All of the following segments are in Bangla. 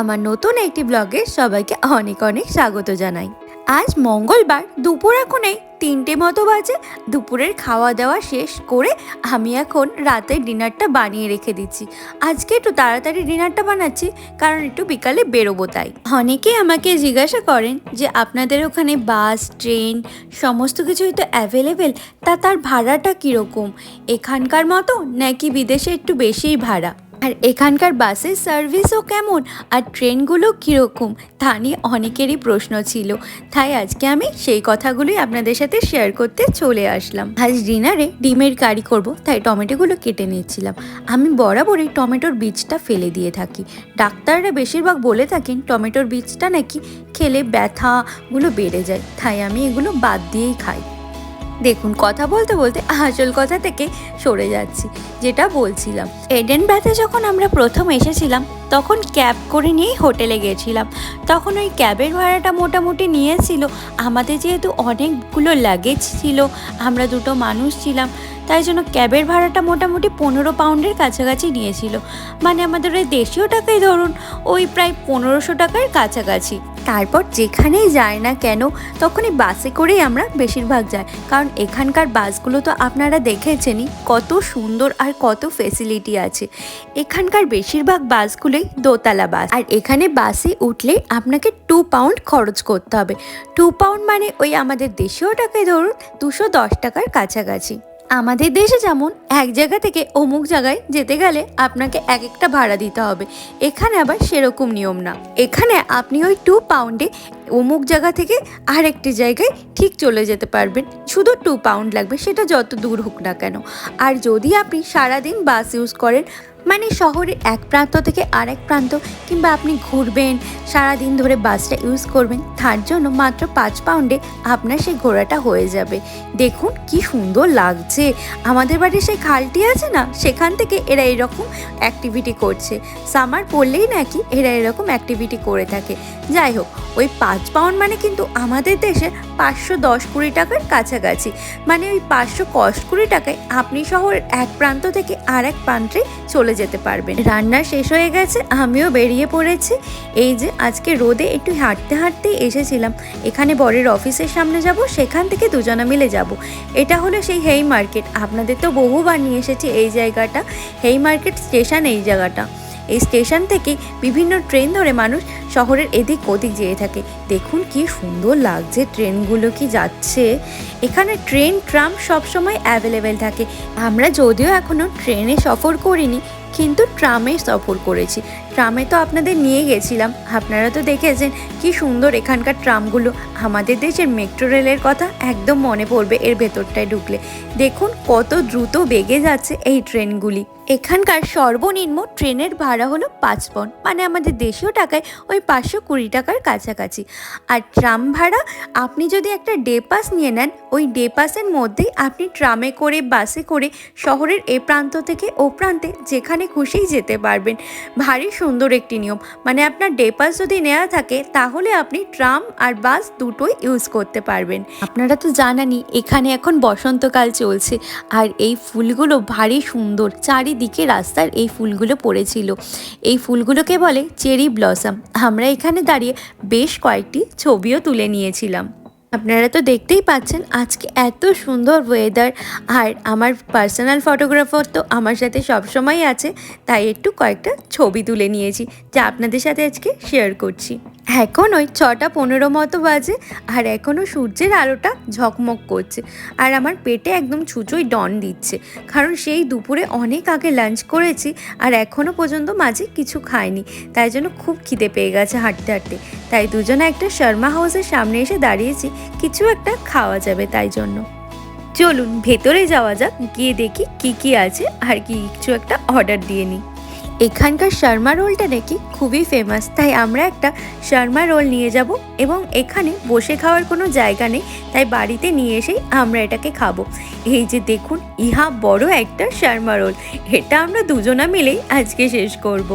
আমার নতুন একটি ব্লগে সবাইকে অনেক অনেক স্বাগত জানাই। আজ মঙ্গলবার দুপুর এখন এই তিনটে মতো বাজে। দুপুরের খাওয়া দাওয়া শেষ করে আমি এখন রাতের ডিনারটা বানিয়ে রেখে দিচ্ছি। আজকে একটু তাড়াতাড়ি ডিনারটা বানাচ্ছি, কারণ একটু বিকালে বেরোবো তাই। অনেকেই আমাকে জিজ্ঞাসা করেন যে আপনাদের ওখানে বাস, ট্রেন, সমস্ত কিছুই তো অ্যাভেলেবেল তা তার ভাড়াটা কীরকম? এখানকার মতো নাকি বিদেশে একটু বেশিই ভাড়া? আর এখানকার বাসের সার্ভিসও কেমন? আর ট্রেনগুলো কীরকম? তা নিয়ে অনেকেরই প্রশ্ন ছিল। তাই আজকে আমি সেই কথাগুলোই আপনাদের সাথে শেয়ার করতে চলে আসলাম। আজ ডিনারে ডিমের কারি করব, তাই টমেটোগুলো কেটে নিয়েছিলাম। আমি বরাবরই টমেটোর বীজটা ফেলে দিয়ে থাকি। ডাক্তাররা বেশিরভাগ বলে থাকেন, টমেটোর বীজটা নাকি খেলে ব্যথাগুলো বেড়ে যায়। তাই আমি এগুলো বাদ দিয়েই খাই। দেখুন, কথা বলতে বলতে আসল কথা থেকে সরে যাচ্ছি, যেটা বলছিলাম। এডেন ব্যাথে যখন আমরা প্রথম এসেছিলাম, তখন ক্যাব করে নিয়েই হোটেলে গেছিলাম। তখন ওই ক্যাবের ভাড়াটা মোটামুটি নিয়েছিল। আমাদের যেহেতু অনেকগুলো লাগেজ ছিল, আমরা দুটো মানুষ ছিলাম, তাই জন্য ক্যাবের ভাড়াটা মোটামুটি পনেরো পাউন্ডের কাছাকাছি নিয়েছিল। মানে আমাদের ওই দেশীয় টাকাই ধরুন, ওই প্রায় পনেরোশো টাকার কাছাকাছি। তারপর যেখানেই যায় না কেন, তখনই বাসে করেই আমরা বেশিরভাগ যাই। কারণ এখানকার বাসগুলো তো আপনারা দেখেছেনই, কত সুন্দর আর কত ফেসিলিটি আছে। এখানকার বেশিরভাগ বাসগুলোই দোতলা বাস আর এখানে বাসে উঠলে আপনাকে টু পাউন্ড খরচ করতে হবে। টু পাউন্ড মানে ওই আমাদের দেশীয় টাকায় ধরুন, দুশো দশ টাকার কাছাকাছি। আমাদের দেশে যেমন এক জায়গা থেকে অমুক জায়গায় যেতে গেলে আপনাকে এক একটা ভাড়া দিতে হবে। এখানে আবার সেরকম নিয়ম না। এখানে আপনি ওই টু পাউন্ডে অমুক জায়গা থেকে আরেকটি জায়গায় ঠিক চলে যেতে পারবেন। শুধু টু পাউন্ড লাগবে, সেটা যত দূর হোক না কেন। আর যদি আপনি সারাদিন বাস ইউজ করেন মানে শহরের এক প্রান্ত থেকে আরেক প্রান্ত কিংবা আপনি ঘুরবেন, সারাদিন ধরে বাসটা ইউজ করবেন, তার জন্য মাত্র পাঁচ পাউন্ডে আপনার সেই ঘোরাটা হয়ে যাবে। দেখুন কি সুন্দর লাগছে। আমাদের বাড়ির সেই খালটি আছে না, সেখান থেকে এরা এরকম অ্যাক্টিভিটি করছে। সামার পড়লেই নাকি এরা এরকম অ্যাক্টিভিটি করে থাকে। যাই হোক, ওই পাঁচ পাউন্ড মানে কিন্তু আমাদের দেশে পাঁচশো দশ কুড়ি টাকার কাছাকাছি। মানে ওই পাঁচশো কষ কুড়ি টাকায় আপনি শহরের এক প্রান্ত থেকে আর এক প্রান্তে চলে যেতে পারবেন। রান্না শেষ হয়ে গেছে, আমিও বেরিয়ে পড়েছি। এই যে, আজকে রোদে একটু হাঁটতে হাঁটতেই এসেছিলাম। এখানে বরের অফিসের সামনে যাব, সেখান থেকে দুজনা মিলে যাব। এটা হলো সেই হেই মার্কেট। আপনাদের তো বহুবার নিয়ে এসেছি এই জায়গাটা। হেই মার্কেট স্টেশন এই জায়গাটা। এই স্টেশন থেকে বিভিন্ন ট্রেন ধরে মানুষ শহরের এদিক ওদিক যেয়ে থাকে। দেখুন কি সুন্দর লাগছে ট্রেনগুলো কি যাচ্ছে। এখানে ট্রেন, ট্রাম সবসময় অ্যাভেলেবেল থাকে। আমরা যদিও এখনও ট্রেনে সফর করিনি, কিন্তু ট্রামে সফর করেছি। ট্রামে তো আপনাদের নিয়ে গেছিলাম। আপনারা তো দেখেছেন কি সুন্দর এখানকার ট্রামগুলো। আমাদের দেশের মেট্রো রেলের কথা একদম মনে পড়বে এর ভেতরটায় ঢুকলে। দেখুন কত দ্রুত বেগে যাচ্ছে এই ট্রেনগুলি। এখানকার সর্বনিম্ন ট্রেনের ভাড়া হলো পাঁচ পাউন্ড মানে আমাদের দেশীয় টাকায় ওই পাঁচশো কুড়ি টাকার কাছাকাছি। আর ট্রাম ভাড়া, আপনি যদি একটা ডে পাস নিয়ে নেন, ওই ডে পাসের মধ্যেই আপনি ট্রামে করে, বাসে করে শহরের এ প্রান্ত থেকে ও প্রান্তে যেখানে খুশিই যেতে পারবেন। ভারী সুন্দর একটি নিয়ম মানে আপনার ডে পাস যদি নেওয়া থাকে, তাহলে আপনি ট্রাম আর বাস দুটোই ইউজ করতে পারবেন। আপনারা তো জানানি এখানে এখন বসন্তকাল চলছে, আর এই ফুলগুলো ভারী সুন্দর চারিদিকে রাস্তার এই ফুলগুলো পড়েছিল। এই ফুলগুলোকে বলে চেরি ব্লসম। আমরা এখানে দাঁড়িয়ে বেশ কয়েকটি ছবিও তুলে নিয়েছিলাম। আপনারা তো দেখতেই পাচ্ছেন আজকে এত সুন্দর ওয়েদার আর আমার পার্সোনাল ফটোগ্রাফার তো আমার সাথে সবসময় আছে, তাই একটু কয়েকটা ছবি তুলে নিয়েছি, যা আপনাদের সাথে আজকে শেয়ার করছি। এখন ওই ছটা পনেরো মতো বাজে আর এখনও সূর্যের আলোটা ঝকমক করছে। আর আমার পেটে একদম ছুঁচোই ডন দিচ্ছে। কারণ সেই দুপুরে অনেক আগে লাঞ্চ করেছি আর এখনও পর্যন্ত মাঝে কিছু খাইনি। তাই জন্য খুব খিদে পেয়ে গেছে হাঁটতে হাঁটতে। তাই দুজনে একটা শর্মা হাউসের সামনে এসে দাঁড়িয়েছি, কিছু একটা খাওয়া যাবে তাই জন্য। চলুন ভেতরে যাওয়া যাক, গিয়ে দেখি কি কি আছে আর কি কিছু একটা অর্ডার দিয়ে নিই। এখানকার শর্মা রোলটা নাকি খুবই ফেমাস তাই আমরা একটা শর্মা রোল নিয়ে যাব এবং এখানে বসে খাওয়ার কোনো জায়গা নেই, তাই বাড়িতে নিয়ে এসেই আমরা এটাকে খাব। এই যে দেখুন, ইহা বড় একটা শর্মা রোল। এটা আমরা দুজনা মিলেই আজকে শেষ করব।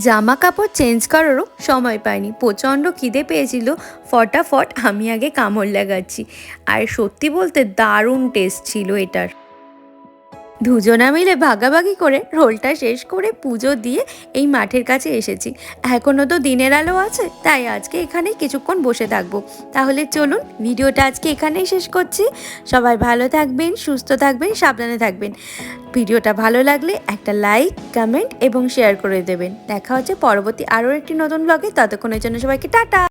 জামা কাপড় চেঞ্জ করারও সময় পাইনি। প্রচণ্ড খিদে পেয়েছিল। ফটাফট আমি আগে কামড় লাগাচ্ছি। আর সত্যি বলতে দারুণ টেস্ট ছিল এটার। দুজনা মিলে ভাগাভাগি করে রোলটা শেষ করে পুজো দিয়ে এই মাঠের কাছে এসেছি। এখনও তো দিনের আলো আছে, তাই আজকে এখানেই কিছুক্ষণ বসে থাকব। তাহলে চলুন, ভিডিওটা আজকে এখানেই শেষ করছি। সবাই ভালো থাকবেন, সুস্থ থাকবেন, সাবধানে থাকবেন। ভিডিওটা ভালো লাগলে একটা লাইক, কমেন্ট এবং শেয়ার করে দেবেন। দেখা হচ্ছে পরবর্তী আরও একটি নতুন ব্লগে। ততক্ষণের জন্য সবাইকে টাটা!